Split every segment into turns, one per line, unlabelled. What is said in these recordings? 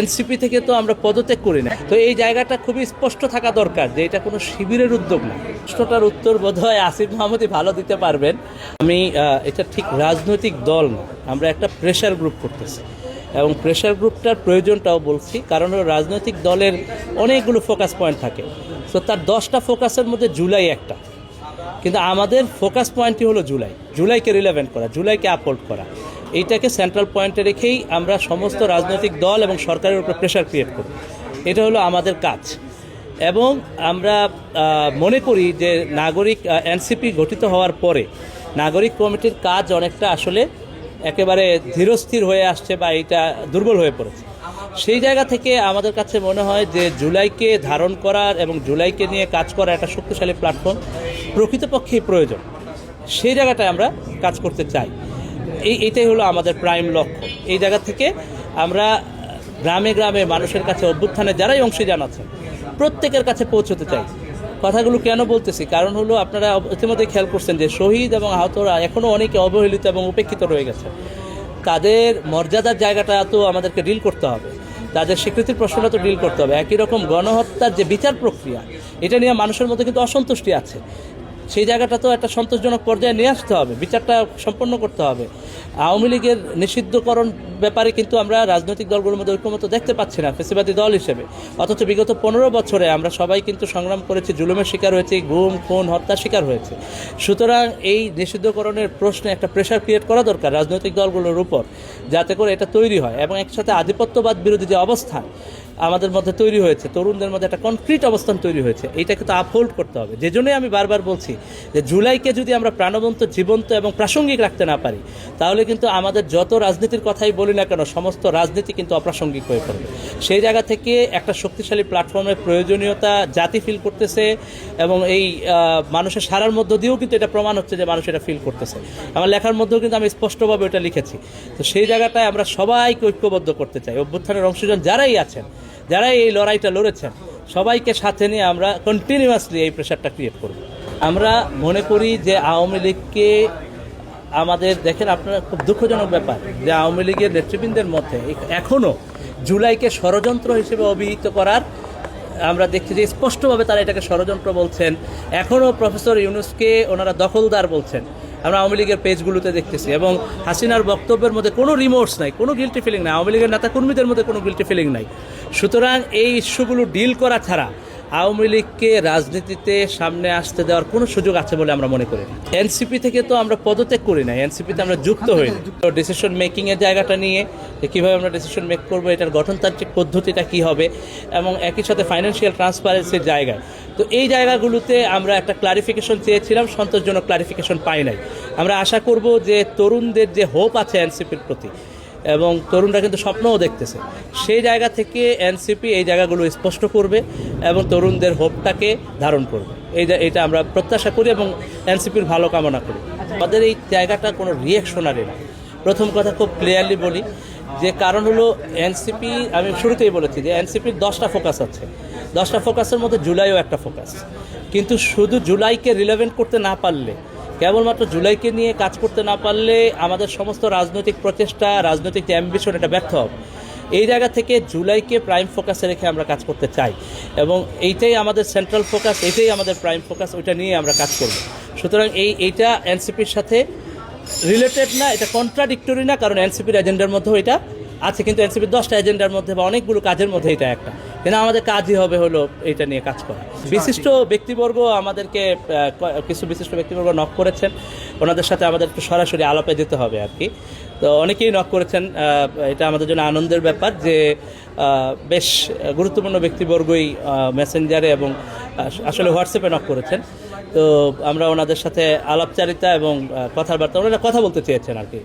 NCP থেকে তো আমরা পদত্যাগ করি না তো এই জায়গাটা খুবই স্পষ্ট থাকা দরকার যে এটা কোনো শিবিরের উদ্যোগ না। প্রশ্নটার উত্তর বোধ হয় আসিফ মাহমুদই ভালো দিতে পারবেন। আমি এটা ঠিক রাজনৈতিক দল না। আমরা একটা প্রেশার গ্রুপ করতেছি। এবং প্রেশার গ্রুপটার প্রয়োজনটাও বলছি। কারণ রাজনৈতিক দলের অনেকগুলো ফোকাস পয়েন্ট থাকে। তো তার দশটা ফোকাসের মধ্যে জুলাই একটা। কিন্তু আমাদের ফোকাস পয়েন্টই হলো জুলাই। জুলাইকে রিলেভেন্ট করা, জুলাইকে আপহোল্ড করা। এইটাকে সেন্ট্রাল পয়েন্টে রেখেই আমরা সমস্ত রাজনৈতিক দল এবং সরকারের উপর প্রেশার ক্রিয়েট করি। এটা হলো আমাদের কাজ। এবং আমরা মনে করি যে নাগরিক এনসিপি গঠিত হওয়ার পরে নাগরিক কমিটির কাজ অনেকটা আসলে একেবারে ধীরস্থির হয়ে আসছে বা এটা দুর্বল হয়ে পড়েছে। সেই জায়গা থেকে আমাদের কাছে মনে হয় যে জুলাইকে ধারণ করার এবং জুলাইকে নিয়ে কাজ করার একটা শক্তিশালী প্ল্যাটফর্ম প্রকৃতপক্ষেই প্রয়োজন। সেই জায়গাটায় আমরা কাজ করতে চাই। এই এটাই হলো আমাদের প্রাইম লক্ষ্য। এই জায়গা থেকে আমরা গ্রামে গ্রামে মানুষের কাছে অভ্যুত্থানে যারাই অংশ জানাচ্ছেন প্রত্যেকের কাছে পৌঁছতে চাই। কথাগুলো কেন বলতেছি? কারণ হলো আপনারা ইতিমধ্যে খেয়াল করছেন যে শহীদ এবং আহতরা এখনও অনেকে অবহেলিত এবং উপেক্ষিত রয়ে গেছে। তাদের মর্যাদার জায়গাটা তো আমাদেরকে ডিল করতে হবে। তাদের স্বীকৃতির প্রশ্নটা তো ডিল করতে হবে। একই রকম গণহত্যার যে বিচার প্রক্রিয়া, এটা নিয়ে মানুষের মধ্যে কিন্তু অসন্তুষ্টি আছে। সেই জায়গাটা তো একটা সন্তোষজনক পর্যায়ে নিয়ে আসতে হবে, বিচারটা সম্পন্ন করতে হবে। আওয়ামী লীগের নিষিদ্ধকরণ ব্যাপারে কিন্তু আমরা রাজনৈতিক দলগুলোর মধ্যে ঐক্যমত দেখতে পাচ্ছি না, ফেসিবাদী দল হিসেবে। অথচ বিগত পনেরো বছরে আমরা সবাই কিন্তু সংগ্রাম করেছি, জুলুমের শিকার হয়েছি, গুম, খুন, হত্যার শিকার হয়েছে। সুতরাং এই নিষিদ্ধকরণের প্রশ্নে একটা প্রেশার ক্রিয়েট করা দরকার রাজনৈতিক দলগুলোর উপর, যাতে করে এটা তৈরি হয় এবং একসাথে আধিপত্যবাদ বিরোধী যে অবস্থান আমাদের মধ্যে তৈরি হয়েছে, তরুণদের মধ্যে একটা কনক্রিট অবস্থান তৈরি হয়েছে, এইটাকে তো আপহোল্ড করতে হবে। যে জন্যই আমি বারবার বলছি যে জুলাইকে যদি আমরা প্রাণবন্ত, জীবন্ত এবং প্রাসঙ্গিক রাখতে না পারি, তাহলে কিন্তু আমাদের যত রাজনীতির কথাই বলি না কেন, সমস্ত রাজনীতি কিন্তু অপ্রাসঙ্গিক হয়ে পড়বে। সেই জায়গা থেকে একটা শক্তিশালী প্ল্যাটফর্মের প্রয়োজনীয়তা জাতি ফিল করতেছে এবং এই মানুষের সারার মধ্য দিয়েও কিন্তু এটা প্রমাণ হচ্ছে যে মানুষ এটা ফিল করতেছে। আমার লেখার মধ্যেও কিন্তু আমি স্পষ্টভাবে এটা লিখেছি। তো সেই জায়গাটায় আমরা সবাইকে ঐক্যবদ্ধ করতে চাই। অভ্যুত্থানের অংশজন যারাই আছেন, যারাই এই লড়াইটা লড়েছেন, সবাইকে সাথে নিয়ে আমরা কন্টিনিউয়াসলি এই প্রেশারটা ক্রিয়েট করব। আমরা মনে করি যে আওয়ামী লীগকে আমাদের দেখেন আপনার খুব দুঃখজনক ব্যাপার যে আওয়ামী লীগের নেতৃবৃন্দের মধ্যে এখনও জুলাইকে ষড়যন্ত্র হিসেবে অভিহিত করার আমরা দেখছি যে স্পষ্টভাবে তারা এটাকে ষড়যন্ত্র বলছেন। এখনও প্রফেসর ইউনুসকে ওনারা দখলদার বলছেন। আমরা আওয়ামী লীগের পেজগুলোতে দেখতেছি এবং হাসিনার বক্তব্যের মধ্যে কোনো রিমোর্স নাই, কোনো গিলটি ফিলিং নাই। আওয়ামী লীগের নেতা কর্মীদের মধ্যে কোনো গিলটি ফিলিং নাই। সুতরাং এই ইস্যুগুলো ডিল করা ছাড়া আওয়ামী লীগকে রাজনীতিতে সামনে আসতে দেওয়ার কোনো সুযোগ আছে বলে আমরা মনে করি এনসিপি থেকে তো আমরা পদত্যাগ করি না এনসিপিতে আমরা যুক্ত হই তো ডিসিশন মেকিং এর জায়গাটা নিয়ে যে কীভাবে আমরা ডিসিশন মেক করব, এটার গঠনতান্ত্রিক পদ্ধতিটা কী হবে এবং একই সাথে ফাইন্যান্সিয়াল ট্রান্সপারেন্সির জায়গায়। তো এই জায়গাগুলোতে আমরা একটা ক্লারিফিকেশন চেয়েছিলাম, সন্তোষজনক ক্লারিফিকেশন পাই নাই। আমরা আশা করব যে তরুণদের যে হোপ আছে এনসিপির প্রতি এবং তরুণরা কিন্তু স্বপ্নও দেখতেছে। সেই জায়গা থেকে এনসিপি এই জায়গাগুলো স্পষ্ট করবে এবং তরুণদের হোপটাকে ধারণ করবে। এই এটা আমরা প্রত্যাশা করি এবং এনসিপির ভালো কামনা করি। আমাদের এই জায়গাটা কোনো রিয়েকশনারি না। প্রথম কথা খুব ক্লিয়ারলি বলি, যে কারণ হলো এনসিপি, আমি শুরুতেই বলেছি যে এনসিপির দশটা ফোকাস আছে। দশটা ফোকাসের মধ্যে জুলাইও একটা ফোকাস কিন্তু শুধু জুলাইকে রিলেভেন্ট করতে না পারলে কেবলমাত্র জুলাইকে নিয়ে কাজ করতে না পারলে আমাদের সমস্ত রাজনৈতিক প্রচেষ্টা, রাজনৈতিক যে অ্যাম্বিশন এটা ব্যর্থ হবে। এই জায়গা থেকে জুলাইকে প্রাইম ফোকাসে রেখে আমরা কাজ করতে চাই। এবং এইটাই আমাদের সেন্ট্রাল ফোকাস এটাই আমাদের প্রাইম ফোকাস ওইটা নিয়ে আমরা কাজ করব। সুতরাং এই, এইটা এনসিপির সাথে রিলেটেড না, এটা কন্ট্রাডিক্টরি না, কারণ এনসিপির এজেন্ডার মধ্যেও এটা আছে কিন্তু এনসিপির দশটা এজেন্ডার মধ্যে বা অনেকগুলো কাজের মধ্যে এটা একটা। কিন্তু আমাদের কাজই হবে হলো এটা নিয়ে কাজ করা। বিশিষ্ট ব্যক্তিবর্গ আমাদেরকে কিছু বিশিষ্ট ব্যক্তিবর্গ নক করেছেন। ওনাদের সাথে আমাদের একটু সরাসরি আলাপে যেতে হবে আর কি। তো অনেকেই নক করেছেন এটা আমাদের জন্য আনন্দের ব্যাপার যে বেশ গুরুত্বপূর্ণ ব্যক্তিবর্গই মেসেঞ্জারে এবং আসলে হোয়াটসঅ্যাপে নক করেছেন। তো আমরা ওনাদের সাথে আলাপচারিতা এবং কথাবার্তা ওনারা কথা বলতে চেয়েছেন আর কি।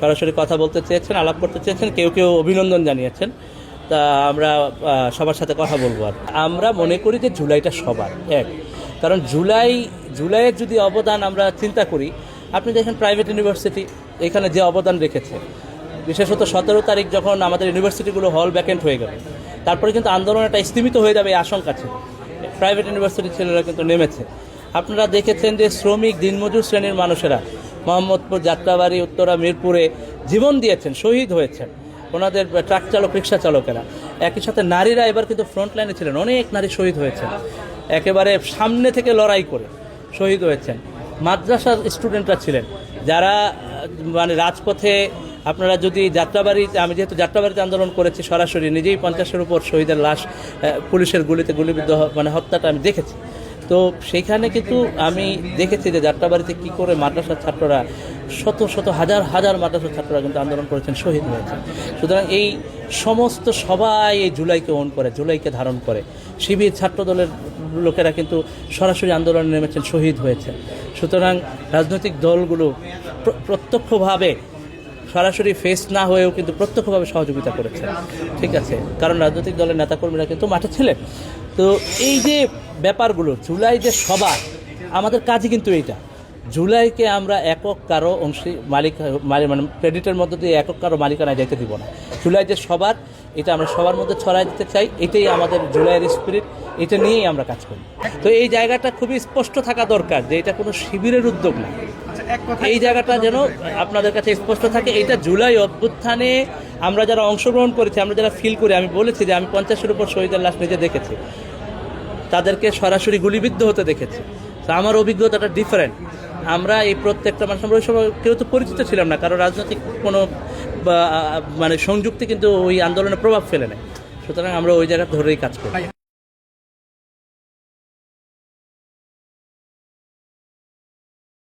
সরাসরি কথা বলতে চেয়েছেন, আলাপ করতে চেয়েছেন, কেউ কেউ অভিনন্দন জানিয়েছেন। তা আমরা সবার সাথে কথা বলব আর আমরা মনে করি যে জুলাইটা সবার, এক। কারণ জুলাই, জুলাইয়ের যদি অবদান আমরা চিন্তা করি, আপনি দেখেন প্রাইভেট ইউনিভার্সিটি এখানে যে অবদান রেখেছে। বিশেষত সতেরো তারিখ যখন আমাদের ইউনিভার্সিটিগুলো হল ব্যাকেন্ট হয়ে গেল, তারপরে কিন্তু আন্দোলন একটা স্থিমিত হয়ে যাবে, এই আশঙ্কা ছিল। প্রাইভেট ইউনিভার্সিটির ছেলেরা কিন্তু নেমেছে। আপনারা দেখেছেন যে শ্রমিক, দিনমজুর শ্রেণির মানুষেরা মোহাম্মদপুর যাত্রাবাড়ি, উত্তরা, মিরপুরে জীবন দিয়েছেন, শহীদ হয়েছেন। ওনাদের ট্রাক চালক, রিক্সা চালকেরা। একই সাথে নারীরা এবার কিন্তু ফ্রন্ট লাইনে ছিলেন। অনেক নারী শহীদ হয়েছেন। একেবারে সামনে থেকে লড়াই করে শহীদ হয়েছেন। মাদ্রাসার স্টুডেন্টরা ছিলেন। যারা মানে রাজপথে আপনারা যদি যাত্রাবাড়িতে আমি যেহেতু যাত্রাবাড়িতে আন্দোলন করেছি, সরাসরি নিজেই পঞ্চাশের উপর শহীদের লাশ পুলিশের গুলিতে গুলিবিদ্ধ মানে হত্যাটা আমি দেখেছি। তো সেইখানে কিন্তু আমি দেখেছি যে যাত্রাবাড়িতে কি করে মাদ্রাসার ছাত্ররা শত শত, হাজার হাজার মাদ্রাসার ছাত্ররা কিন্তু আন্দোলন করেছেন, শহীদ হয়েছেন। সুতরাং এই সমস্ত সবাই এই জুলাইকে ওন করে, জুলাইকে ধারণ করে। শিবির ছাত্রদলের লোকেরা কিন্তু সরাসরি আন্দোলনে নেমেছেন, শহীদ হয়েছেন। সুতরাং রাজনৈতিক দলগুলো প্রত্যক্ষভাবে সরাসরি ফেস না হয়েও কিন্তু প্রত্যক্ষভাবে সহযোগিতা করেছে। ঠিক আছে? কারণ রাজনৈতিক দলের নেতাকর্মীরা কিন্তু মাঠে ছিলেন। তো এই যে ব্যাপারগুলো জুলাই যে সবার আমাদের কাজই কিন্তু এইটা। জুলাইকে আমরা একক কারও অংশী মালিক মালি- মানে ক্রেডিটের মধ্যে দিয়ে একক কারও মালিকানায় যেতে দিব না। জুলাই যে সবার এটা আমরা সবার মধ্যে ছড়াই দিতে চাই এটাই আমাদের জুলাইয়ের স্পিরিট এটা নিয়েই আমরা কাজ করি। তো এই জায়গাটা খুবই স্পষ্ট থাকা দরকার যে এটা কোনো শিবিরের উদ্যোগ না।
আচ্ছা
এই জায়গাটা যেন আপনাদের কাছে স্পষ্ট থাকে এটা জুলাই অভ্যুত্থানে আমরা যারা অংশগ্রহণ করেছি আমরা যারা ফিল করি আমি বলেছি যে আমি পঞ্চাশের উপর শহীদের লাশ নিজে দেখেছি। তাদেরকে সরাসরি গুলিবিদ্ধ হতে দেখেছি। তো আমার অভিজ্ঞতাটা ডিফারেন্ট আমরা এই প্রত্যেকটা মানুষ, আমরা ওই সময় কেউ তো পরিচিত ছিলাম না কারণ রাজনৈতিক কোনো মানে সংযুক্তি কিন্তু ওই আন্দোলনে প্রভাব ফেলে নেয় সুতরাং আমরা ওই জায়গা ধরেই কাজ করি।